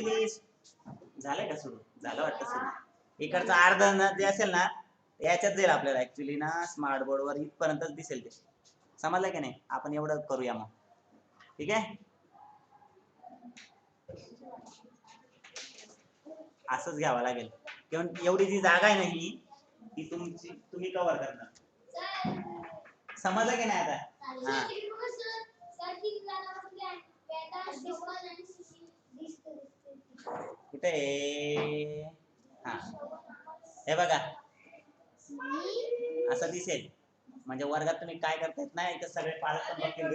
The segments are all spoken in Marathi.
ऍक्च्युली झालं का सुरू झालं वाटतं सुरू इकडचं अर्ध जे असेल ना याच्यात जाईल आपल्याला ऍक्च्युली ना स्मार्ट बोर्ड वर इथपर्यंतच दिसेल ते समजलं की नाही आपण एवढं करूया मग ठीक आहे असंच घ्यावं लागेल किंवा एवढी जी जागा आहे ना ही ती तुमची तुम्ही कव्हर करणार समजलं की नाही आता हा कुठे? हा. हे बघा. असं दिसेल. म्हणजे वर्गात तुम्ही काय करतायत ना इथं सगळे पालक पण बघतील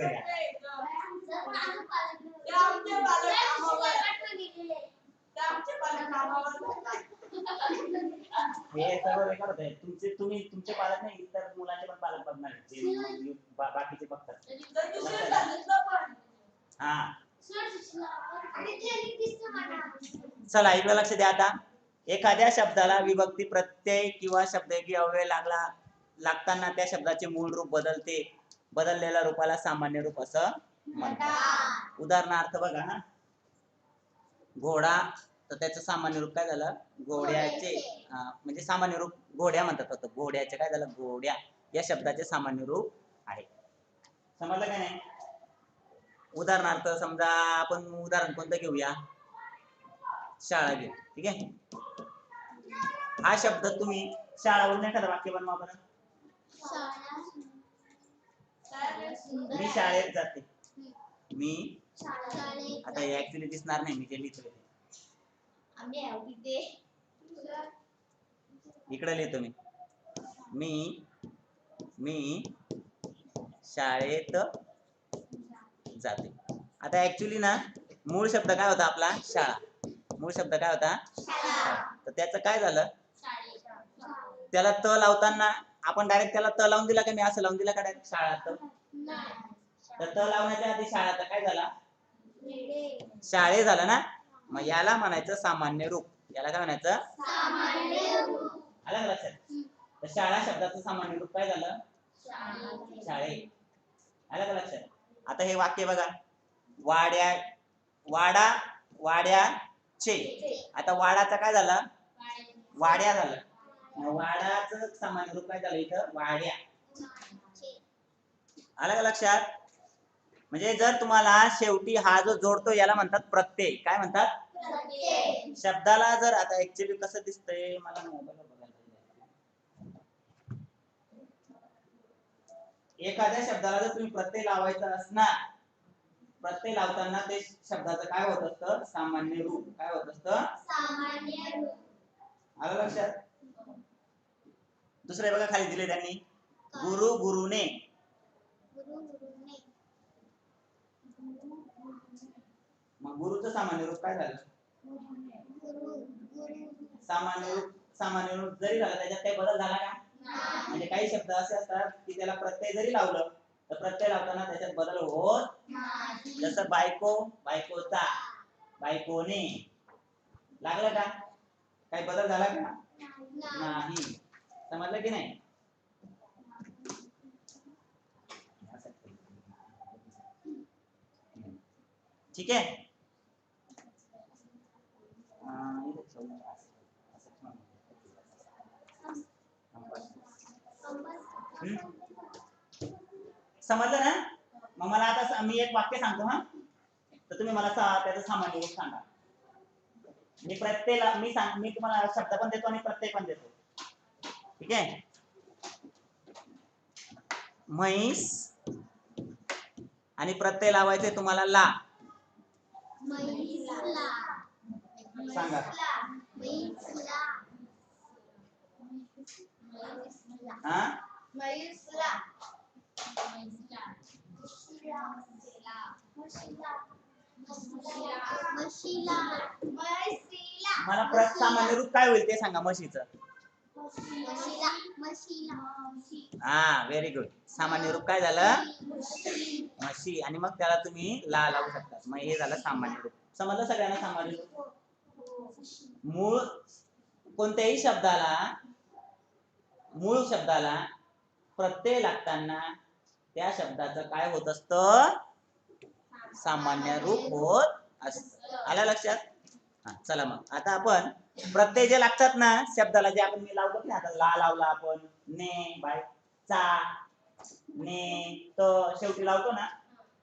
हे सर्व रेकॉर्ड होत आहे. तुमचे तुम्ही तुमचे पालक नाही इतर मुलांचे पण पालक बघणार बाकीचे बघतात. हा. चला इकडे लक्ष द्या आता. एखाद्या शब्दाला विभक्ती प्रत्यय किंवा शब्दयोगी अव्यय लागला लागताना त्या शब्दाचे मूळ रूप बदलते. बदललेल्या रूपाला सामान्य रूप असं म्हणतात. उदाहरणार्थ बघा ना घोडा तर त्याचं सामान्य रूप काय झालं? घोड्याचे म्हणजे सामान्य रूप घोड्या म्हणतात होतं घोड्याचे काय झालं? घोड्या. या शब्दाचे सामान्य रूप आहे. समजलं काय नाही? उदाहरणार्थ समजा आपण उदाहरण कोणतं घेऊया? शाळा घेऊ. ठीक आहे? हा शब्द तुम्ही शाळावरून एखादं वाक्य बनवा बरं. मी शाळेत जाते. मी? आता ऍक्च्युली दिसणार नाही मी जे ते. इकडे लिहितो मी. मी? मी शाळेत जाते. आता ऍक्च्युली ना मूळ शब्द काय होता आपला? शाळा. मूळ शब्द काय होता. तर त्याचं काय झालं? त्याला त लावताना आपण डायरेक्ट त्याला त लावून दिला का मी असं लावून दिला का डायरेक्ट शाळा त? तर त लावण्याच्या आधी शाळा काय झाला? शाळे झालं ना? मग याला म्हणायचं सामान्य रूप. याला काय म्हणायचं? आलं का लक्षात? तर शाळा शब्दाचं सामान्य रूप काय झालं? शाळे. आलं का लक्षात? आता हे वाक्य बघा. वाड्या वाडा वाड्याचे. आता वाडाचं काय झालं? वाड्या झालं. वाडाचं सामान्य रूप काय झालं इथं? वाड्या. आलं का लक्षात? म्हणजे जर तुम्हाला शेवटी हा जो जोडतो याला म्हणतात प्रत्यय. काय म्हणतात? शब्दाला जर आता ऍक्च्युली कसं दिसतंय? मला मोबाईल बघायला पाहिजे. एखाद्या शब्दाला जर तुम्ही प्रत्यय लावायचा असणार प्रत्यय लावताना ते शब्दाचं काय होत असतं? सामान्य रूप. काय होत असतं? आलं लक्षात? दुसरे बघा खाली दिले त्यांनी. गुरु गुरुने. मग गुरुचं सामान्य रूप काय झालं? सामान्य रूप सामान्य रूप जरी झालं त्याच्यात काही बदल झाला का? म्हणजे काही शब्द असे असतात की त्याला प्रत्यय जरी लावलं तर प्रत्यय लावताना त्याच्यात बदल होत जसं बायको बायकोचा बायकोने. लागलं का? काही बदल झाला का? नाही. समजलं की नाही? ठीक आहे अं, इथे ठेवून द्या. असं ठेवून द्या. हम्म? समजलं ना? मग मला आता मी एक वाक्य सांगतो हा. तर तुम्ही मला त्याचं सामान्य रूप सांगा. मी प्रत्येला मी सांग मी तुम्हाला शब्द पण देतो आणि प्रत्यय पण देतो. ठीक आहे? म्हैस आणि प्रत्यय लावायचे तुम्हाला ला. सांगा. हा? मला प्र- सामान्य रूप काय होईल ते सांगा म्हशीचं. हा व्हेरी गुड सामान्य रूप काय झालं? म्हशी. आणि मग त्याला तुम्ही ला लावू शकता. मग हे झालं सामान्य रूप समजलं सगळ्यांना सामान्य रूप मूळ कोणत्याही शब्दाला मूळ शब्दाला प्रत्यय लागताना त्या शब्दाचं काय होत असतं? सामान्य रूप होत असत. आल्या लक्षात? हा चला मग. आता आपण प्रत्यय जे लागतात ना शब्दाला जे आपण मी लावतो ना आता ला लावला आपण. ने बाय चा ने त शेवटी लावतो ना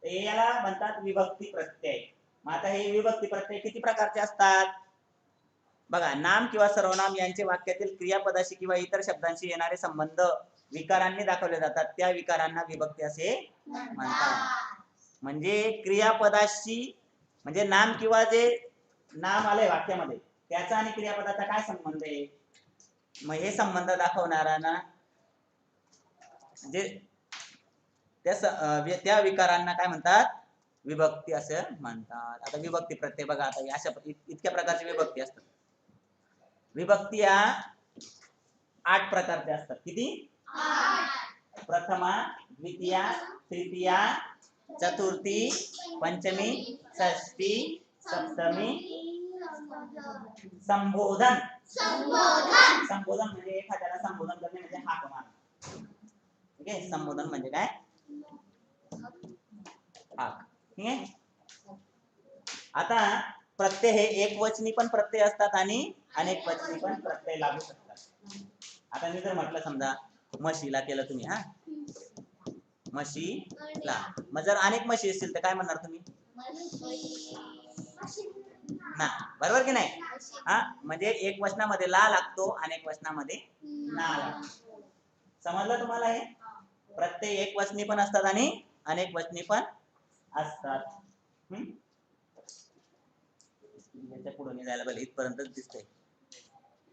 याला म्हणतात विभक्ती प्रत्यय. मग आता हे विभक्ती प्रत्यय किती प्रकारचे असतात? बघा नाम किंवा सर्वनाम यांचे वाक्यातील क्रियापदाशी किंवा इतर शब्दांशी येणारे संबंध विकारांनी दाखवले जातात. त्या विकारांना विभक्ती असे म्हणतात. म्हणजे क्रियापदाशी म्हणजे नाम किंवा जे नाम आलंय वाक्यामध्ये त्याचा आणि क्रियापदाचा काय संबंध आहे? मग हे संबंध दाखवणारा ना म्हणजे त्या विकारांना काय म्हणतात? विभक्ती असं म्हणतात. आता विभक्ती प्रत्यय बघा आता अशा इतक्या प्रकारची विभक्ती असतात. विभक्ती या आठ प्रकारच्या असतात. किती? प्रथमा द्वितीया तृतीया चतुर्थी पंचमी षष्टी सप्तमी संबोधन. संबोधन. म्हणजे एखाद्याला संबोधन करणे म्हणजे हाक मारणे. ठीक आहे? संबोधन म्हणजे काय? हाक. ठीक आहे? आता प्रत्यय हे एक वचनी पण प्रत्यय असतात आणि अनेक पत्नी पण प्रत्यय लागू शकतात. आता मी जर म्हटलं समजा म्हशीला केलं तुम्ही हा? म्हशीला. मग जर अनेक म्हशी असतील तर काय म्हणणार तुम्ही? ना. बरोबर की नाही? हा? म्हणजे एक वचनामध्ये ला लागतो अनेक वचनामध्ये ना लागतो. समजलं तुम्हाला हे? प्रत्येक एक वचनी पण असतात आणि अनेक वचनी पण असतात. हम्म? याच्यापुढे जायला पाहिजे इथपर्यंतच दिसतंय.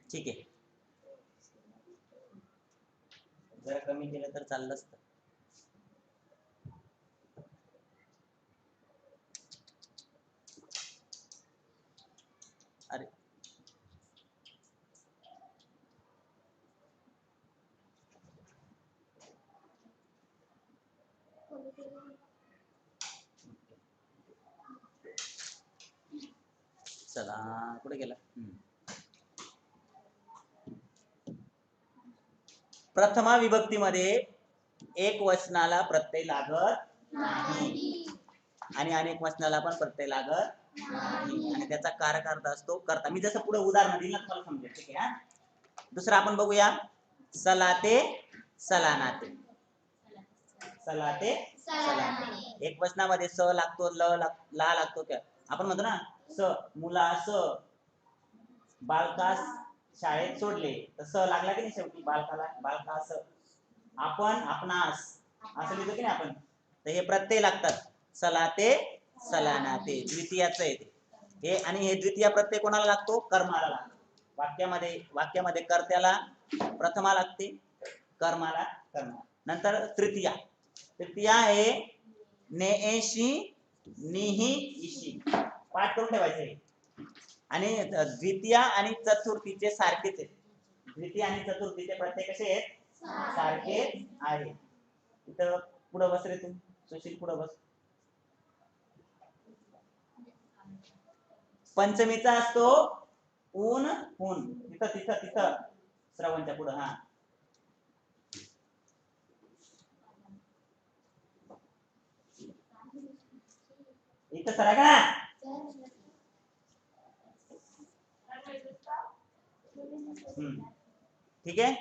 ठीक आहे. जरा कमी केलं तर चाललं असतं अरे चला कुठे गेला हम्म. प्रथमा विभक्तीमध्ये एक वचनाला प्रत्यय लागत नाही. आणि अनेक वचनाला पण प्रत्यय लागत आणि त्याचा कारक अर्थ असतो करता. मी जसं पुढे उदाहरण दिलं तुम्हाला समजेल. ठीक आहे दुसरं आपण बघूया. सलाते सलानाते. सलाते सलानाते. एक वचनामध्ये स लागतो ल ला लागतो. आपण म्हणतो ना स मुला स बालकास शाळेत सोडले तर स लागला की नाही शेवटी? बालकाला बालका स आपण आपणास असं लिहितो की नाही आपण? तर हे प्रत्यय लागतात. सलाते सलानाते द्वितीयाचं येते हे आणि हे द्वितीय प्रत्यय कोणाला लागतो? कर्माला लागतो. वाक्यामध्ये वाक्यामध्ये कर्त्याला प्रथमा लागते कर्माला कर्मा. नंतर तृतीया. तृतीया आहे नेएशी निही इशी पाठ करून ठेवायचे आणि द्वितीय आणि चतुर्थीचे सारखेच. आहेत द्वितीय आणि चतुर्थीचे प्रत्यय कसे आहेत? सारखे आहे इथं पुढं बस रे तू. सुशील पुढं बस. पंचमीचा असतो ऊन ऊन. तिथं तिथं तिथं. श्रवणच्या पुढं हा. इथं सरा का ठीक आहे?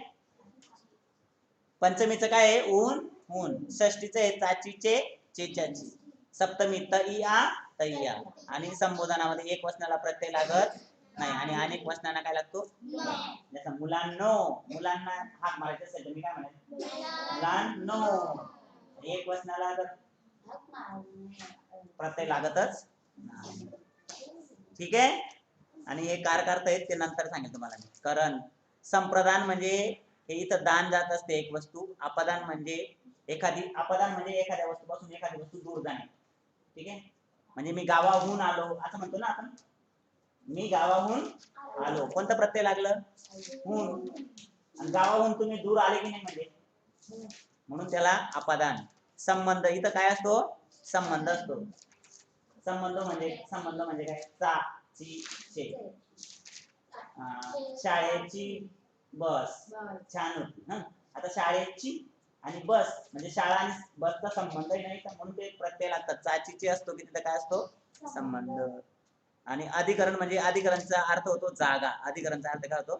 पंचमीचं काय आहे? ऊन ऊन. षष्टीचं आहे चाचीचे चेचाची सप्तमी तई आ तैया आणि संबोधनामध्ये एक वचनाला प्रत्यय लागत नाही. आणि अनेक वचनांना काय लागतो? जसं मुलांनो मुलांना हाक मारायचे असेल तर मी काय म्हणाल मुलांनो. एक वचनाला प्रत्यय लागतच ठीक आहे? आणि हे कारकार्थ आहेत ते नंतर सांगेल तुम्हाला मी. करण संप्रदान म्हणजे हे इथं दान जात असते एक वस्तू. अपदान म्हणजे एखादी अपदान म्हणजे एखाद्या वस्तूपासून एखादी वस्तू दूर जाणे. ठीक आहे? म्हणजे मी गावाहून आलो असं म्हणतो ना आपण? मी गावाहून आलो. कोणतं प्रत्यय लागलं? हून. आणि गावाहून तुम्ही दूर आले की नाही म्हणजे? म्हणून त्याला अपदान. संबंध. इथं काय असतो? संबंध असतो. संबंध म्हणजे संबंध म्हणजे काय? चा. ची शाळेची बस. छान होती हं. आता शाळेची आणि बस म्हणजे शाळा आणि बसचा संबंध नाही तर म्हणून ते प्रत्यय लागतात. चाचीचे असतो की तिथं काय असतो? संबंध. आणि अधिकरण म्हणजे अधिकरणचा अर्थ होतो जागा. अधिकरणचा अर्थ काय होतो?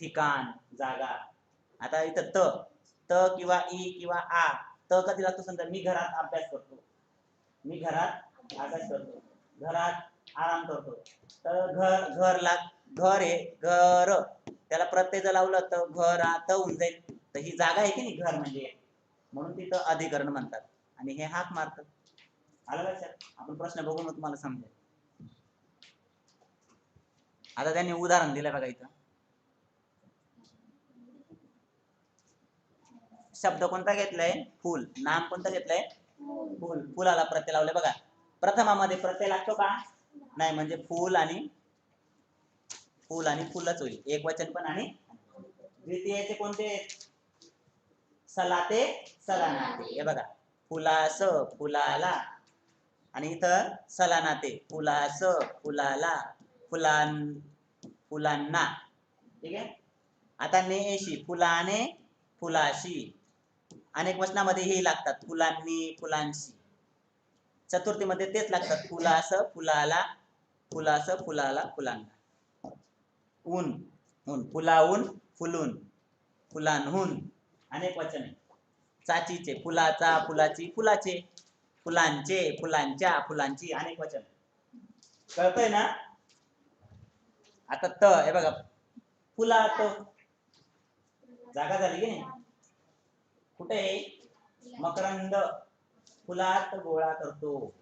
ठिकाण जागा. आता इथं त त किंवा ई किंवा आ त कधी लागतो? समजा मी घरात अभ्यास करतो. मी घरात अभ्यास करतो. घरात आराम करतो. तर घर घर लाग घर आहे घर. त्याला प्रत्यय जर लावलं तर घर आता होऊन जाईल. तर ही जागा आहे की नाही घर म्हणजे? म्हणून तिथं अधिकरण म्हणतात. आणि हे हाक मारतात. आलं लक्षात? आपण प्रश्न बघू मग तुम्हाला समजेल. आता त्यांनी उदाहरण दिलं बघा इथं. शब्द कोणता घेतलाय? फुल. नाम कोणतं घेतलंय? फुल. फुलाला प्रत्यय लावले बघा. प्रथमामध्ये प्रत्यय लागतो का? नाही म्हणजे फुल आणि फुल आणि फुलच होईल. एक वचन पण आणि द्वितीयचे कोणते? सलाते सलानाते. हे बघा. फुलास फुलाला. आणि इथं सलानाते. फुलास फुलाला. फुलां फुलांना. ठीक आहे? आता नेशी फुलाने फुलाशी. अनेक वचनामध्ये हे लागतात. फुलांनी फुलांशी. चतुर्थीमध्ये तेच लागतात. फुलास फुलाला. फुलास फुलाला फुलांना ऊन ऊन फुलाहून फुलून फुलांहून अनेक वचन आहे चाचीचे फुलाचा फुलाची फुलाचे फुलांचे फुलांच्या फुलांची अनेक वचन कळतंय ना? आता त हे बघा फुलात जागा झाली की नाही? कुठे? आहे? मकरंद. फुलात गोळा करतो.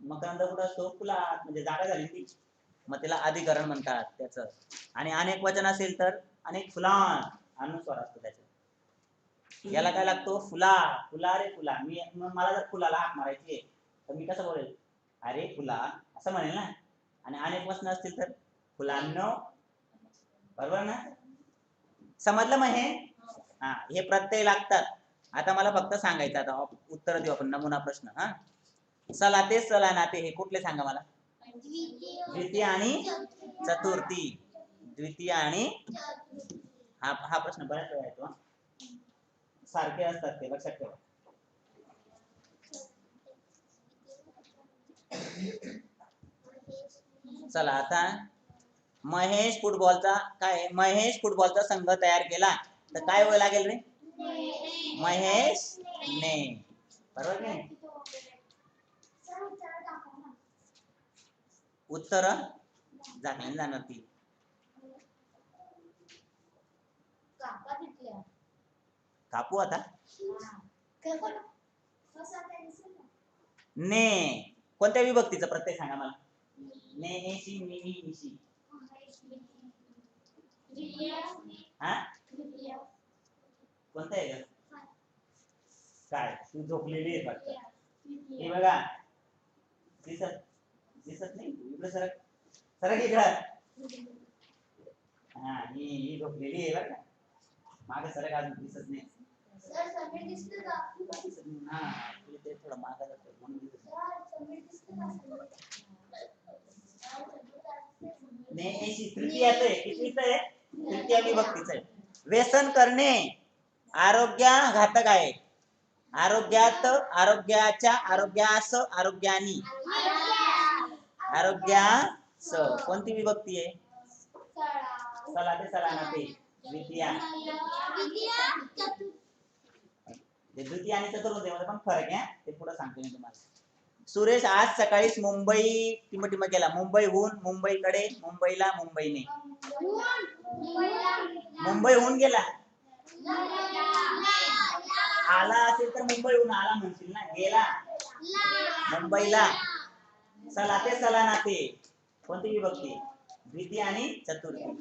मकरंद कुठं असतो? फुलात म्हणजे जागा झाली ती मग त्याला अधिकरण म्हणतात त्याच. आणि अनेक वचन असेल तर अनेक फुलां अनुस्वार असतो त्याचा. याला काय लागतो? फुला. फुला रे फुला. मी मला जर फुलाला हाक मारायची तर मी कसं बोलेल? अरे फुला. असं म्हणेल ना? आणि अनेक वचन असतील तर फुलांनो. बरोबर ना? समजलं मग हे? हा. हे प्रत्यय लागतात. आता मला फक्त सांगायचं आता उत्तर देऊ आपण. नमुना प्रश्न. हा? सलाते सलानाते हे कुठले सांगा मला? द्वितीय आणि चतुर्थी. द्वितीय आणि हा हा प्रश्न बऱ्याच वेळा येतो सारखे असतात ते लक्षात ठेवा. चला आता महेश फुटबॉलचा काय महेश फुटबॉलचा संघ तयार केला. तर काय वेळ लागेल रे? महेश ने. बरोबर की नाही उत्तर जाणार ती. कापू आता? ने? कोणत्या विभक्तीचं प्रत्यय सांगा मला? ने निशी हा कोणतं आहे काय? तू झोपलेली आहे हे बघा. दिसत? दिसत नाही. इकडे सरक. सरक इकडं. हा ही ही झोपलेली आहे बरं का. मागे सरक अजून दिसत नाही. दिसत नाही. हा तुला ते थोडं मागं जातं म्हणून दिसत नाही. ने एशी तृतीयाचं आहे कितवीचं आहे? तृतीय विभक्तीचं आहे. व्यसन करणे आरोग्या घातक आहे. आरोग्यात आरोग्याच्या आरोग्यास आरोग्यानी. आरोग्यास कोणती विभक्ती आहे? चला ते चला ना ते द्वितीया. ते द्वितीय आणि चतुर्थीमध्ये पण फरक आहे ते पुढे सांगतो मी तुम्हाला. सुरेश आज सकाळीच मुंबई टिमटिम केला. मुंबईहून मुंबईकडे मुंबईला मुंबईने. मुंबईहून गेला. आला असेल तर मुंबईहून आला म्हणशील ना. गेला. मुंबईला. चला ते चला ना ते. कोणती विभक्ती द्वितीय आणि चतुर्थी.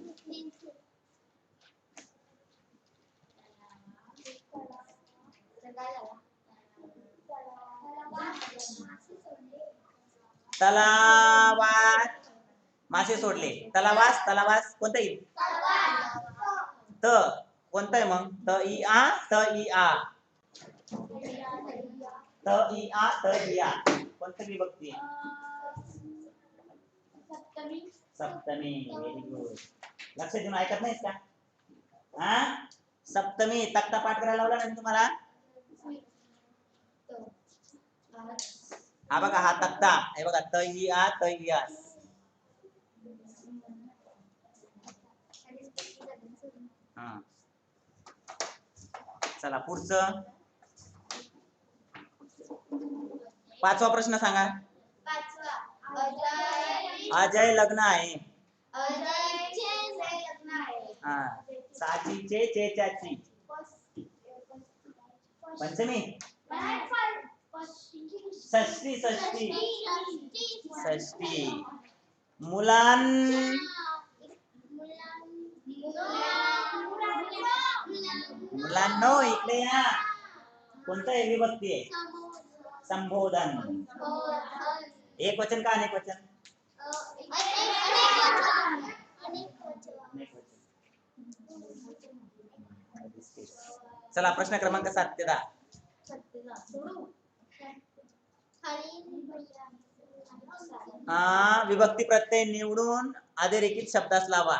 तलावात. मासे सोडले. तलावास तलावास. कोणतं येईल त. कोणतं आहे मग? त ई आ त ई आ. त ई आ त ई आ. कोणतं विभक्ती आहे सप्तमी? व्हेरी गुड लक्ष देऊन ऐकत नाहीत का? हा? सप्तमी तक्ता पाठ करायला लावला ना तुम्हाला? हा बघा हा तक्ता. हे बघा तय्या तय्यास हा. चला पुढचं. पाचवा प्रश्न सांगा. अजय लग्न आहे. हा साचीचे चेचाची पंचमी. षष्टी षष्टी षष्टी मुलां. मुलांनो इकडे या. कोणतं विभक्ती आहे? संबोधन. एक वचन का अनेक वचन? चला प्रश्न क्रमांक सात ते दहा. हा विभक्ती प्रत्यय निवडून अधोरेखित शब्दास लावा.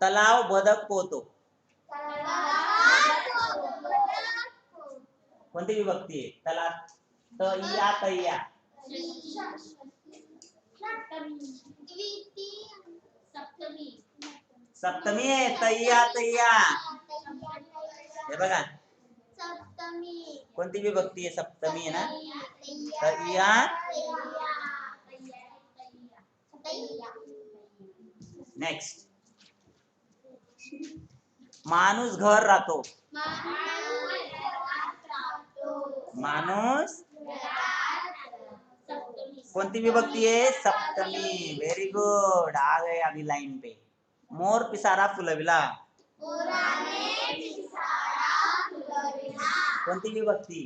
तलाव बदक पोहतो कोणती विभक्ती आहे? तला तया तया सप्तमी. आहे तया तया. हे बघा. कोणती विभक्ती आहे सप्तमी आहे ना? तया नेक्स्ट माणूस घर राहतो. माणूस कोणती विभक्ती है? सप्तमी। वेरी गुड आ गए अभी लाइन पे। मोर पिसारा, फुलविला। कोणती विभक्ती?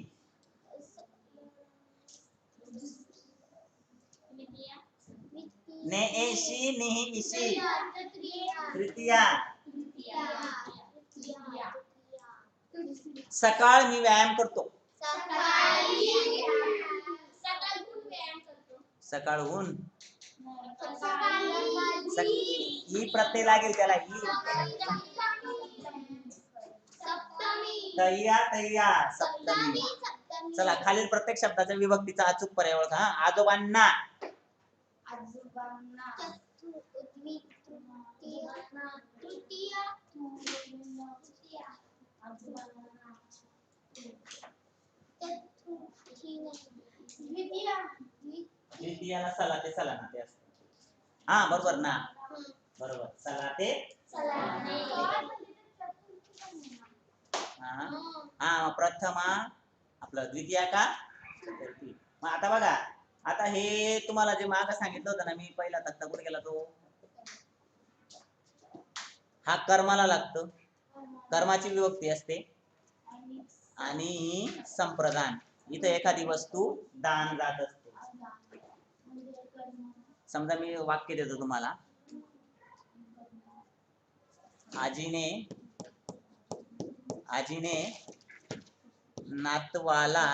ने एशी निही इशी। तृतीया। सकाळ मी व्यायाम करतो। सकाळहून. सक- ही प्रत्यय लागेल त्याला ही. तय्या तय्या सप्तमी. चला खालील प्रत्येक शब्दाच्या विभक्तीचा अचूक पर्याय ओळखा हा. आजोबांना. म्हणजे द्वितीयाला सलाते ते सलाना ते हा बरोबर ना? बरोबर. सलाते? हा. हा प्रथमा आपलं द्वितीया का? मग आता बघा आता हे तुम्हाला जे माग सांगितलं होतं ना मी पहिला तक्ता कुठे गेला तो? हा कर्माला लागतो. कर्माची विभक्ती असते. आणि संप्रदान. इथं एखादी वस्तू दान जात असते. समजा मी वाक्य देतो तुम्हाला. आजीने आजीने नातवाला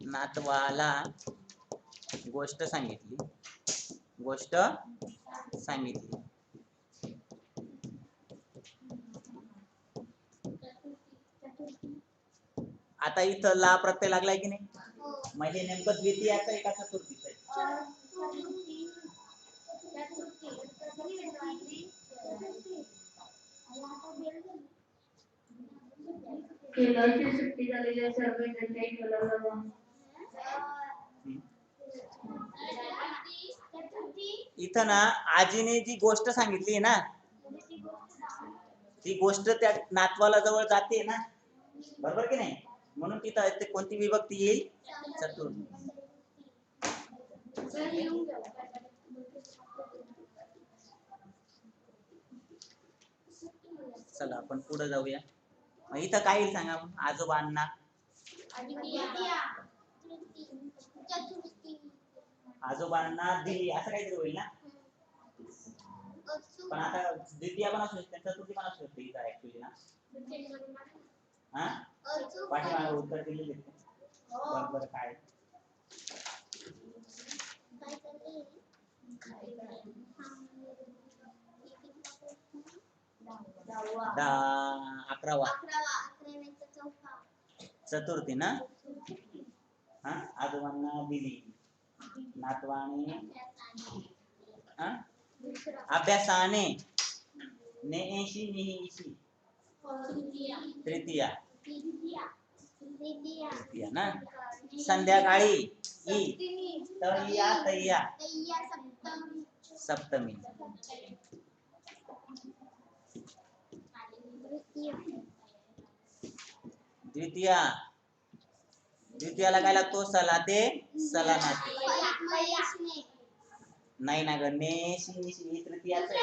नातवाला गोष्ट सांगितली. गोष्ट सांगितली. आता इथं ला प्रत्यय लागलाय की नाही? म्हणजे नेमकं द्वितीयाचं आता का केरळची सुट्टी झालेली आहे सर्व जनते केरळला हम्म. इथं ना आजीने जी गोष्ट सांगितली ना ती गोष्ट त्या नातवाला जवळ जाते ना बरोबर की नाही? म्हणून तिथं कोणती विभक्ती येईल? चतुर्थी चला आपण पुढे जाऊया. मग इथं काय येईल सांगा आजोबांना आजोबांना दिली असं काहीतरी होईल ना? पण आता द्वितीया पण असू शकते चतुर्थी पण असू शकते इथं ऍक्च्युली ना. हा? पाठीमागे उत्तर दिलेले बरोबर काय? अकरावा चतुर्थी ना हा आजोबांना दिली नातवाने हा अभ्यासाने नेशी निहीशी तृतीया तृतीया ना संध्याकाळी ई तैया तैया। सप्तमी। द्वितीया। द्वितीयाला काय लागतो? सलाते सलानाते नाही ना ग नेशी ही तृतीयाच आहे.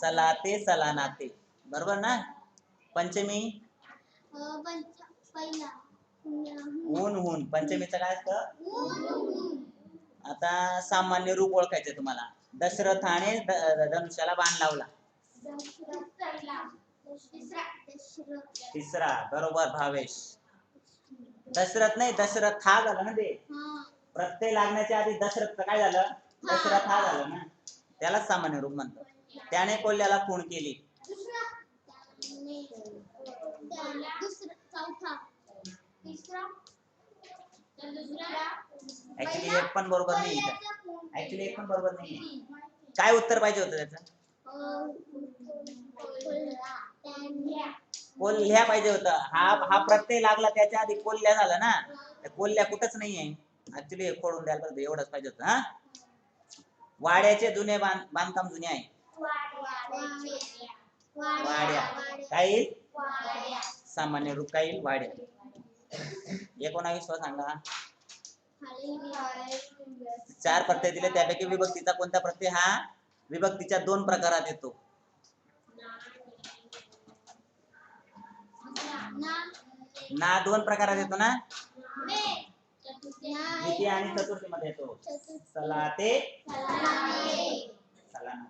सलाते सलानाते. बरोबर ना? पंचमी? ऊन ऊन. पंचमीचं काय असतं? आता सामान्य रूप ओळखायचं तुम्हाला. दशरथाने धनुष्याला बाण लावला. तिसरा बरोबर भावेश. दशरथ नाही दशरथ हा झाला ना ते. प्रत्यय लागण्याच्या आधी दशरथ काय झालं? दशरथ हा झालं ना. त्यालाच सामान्य रूप म्हणतात. त्याने कोल्ह्याला खूण केली. ऍक्च्युली एक पण बरोबर नाही इथं. ऍक्च्युली एक पण बरोबर नाही काय उत्तर पाहिजे होतं त्याचं? कोल्ह्या पाहिजे होतं. हा हा प्रत्यय लागला त्याच्या आधी कोल्ह्या झाला ना. त्या कोल्ह्या कुठंच नाहीये ऍक्च्युली हे खोडून द्यायला पाहिजे एवढंच पाहिजे होतं हा. वाड्याचे जुने बांध बांधकाम जुने आहे. वाड्या. काय येईल? सामान्य रूप काय येईल? वाड्या. एकोणावीसवा सांगा. चार प्रत्यय दिले त्यापैकी विभक्तीचा कोणता प्रत्यय? हा? विभक्तीच्या दोन प्रकारात येतो. ना. दोन प्रकारात येतो ना? द्वितीय आणि चतुर्थी मध्ये येतो सलाते. सलाना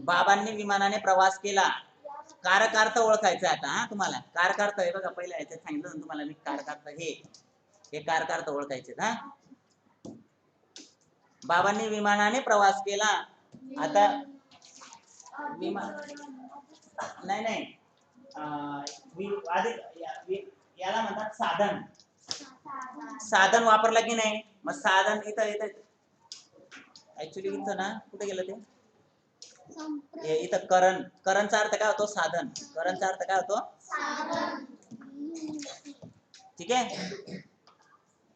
बाबांनी विमानाने प्रवास केला. कारकार्थ ओळखायचं आहे आता हा तुम्हाला. कारकार्थ हे बघा पहिल्या याच्यात सांगितलं तुम्हाला मी कारकार्थ हे. हे कारकार्थ ओळखायचे हा. बाबांनी विमानाने प्रवास केला. आता विमान नाही नाही. याला म्हणतात साधन. साधन वापरलं की नाही? मग साधन इथं इथं. ऍक्च्युली इथं ना कुठे गेलं ते? इथं करण करणचा अर्थ काय होतो? साधन. करणचा अर्थ काय होतो? ठीक आहे?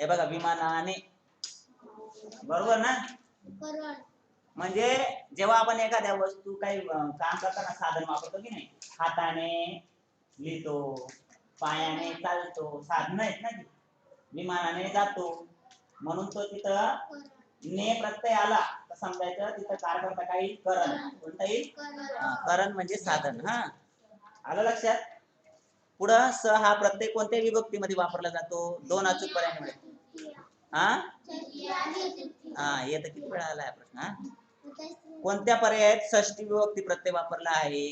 हे बघा विमानाने. बरोबर ना? म्हणजे जेव्हा आपण एखाद्या वस्तू काही काम करताना साधन वापरतो की नाही? हाताने लिहितो पायाने चालतो साधन आहेत ना ती विमानाने जातो. म्हणून तो तिथं ने प्रत्यय आला तर समजायचं तिथं कार करता काही करण. कोणता येईल? करण म्हणजे साधन हा. आलं लक्षात? पुढं स हा प्रत्यय कोणत्या विभक्तीमध्ये वापरला जातो? दोन अचूक पर्यायांमध्ये हा हा येतं किती वेळा आलाय प्रश्न हा. कोणत्या पर्यायात षष्टी विभक्ती प्रत्यय वापरला आहे?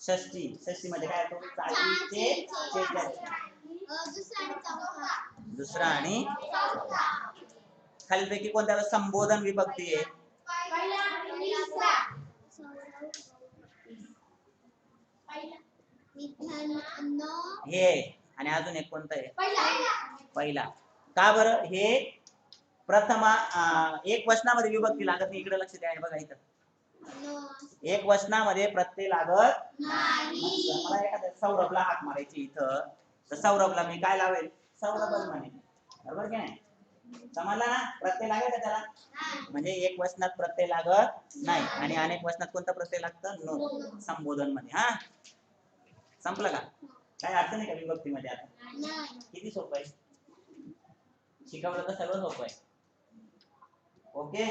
षष्टी षष्टी मध्ये काय येतो. दुसरा आणि खालीलपैकी कोणत्याला संबोधन विभक्ती आहे. हे आणि अजून एक कोणतं आहे? पहिला. का बरं? हे प्रथमा एक वचनामध्ये विभक्ती लागत नाही. इकडे लक्ष द्या बघा इथं. एक वचनामध्ये प्रत्यय लागत मला एखाद्या सौरभला हाक मारायची इथं. तर सौरभला मी काय लावेल? सौरभच म्हणे. बरोबर की नाही? समजला ना? प्रत्यय लागेल का त्याला? म्हणजे एक वचनात प्रत्यय लागत नाही. आणि अनेक वचनात कोणता प्रत्यय लागतं? नो. संबोधनमध्ये हा? संपलं का? काय अडचण आहे का विभक्तीमध्ये आता? किती सोपं आहे? शिकवलं तर सर्व सोपं आहे. ओके?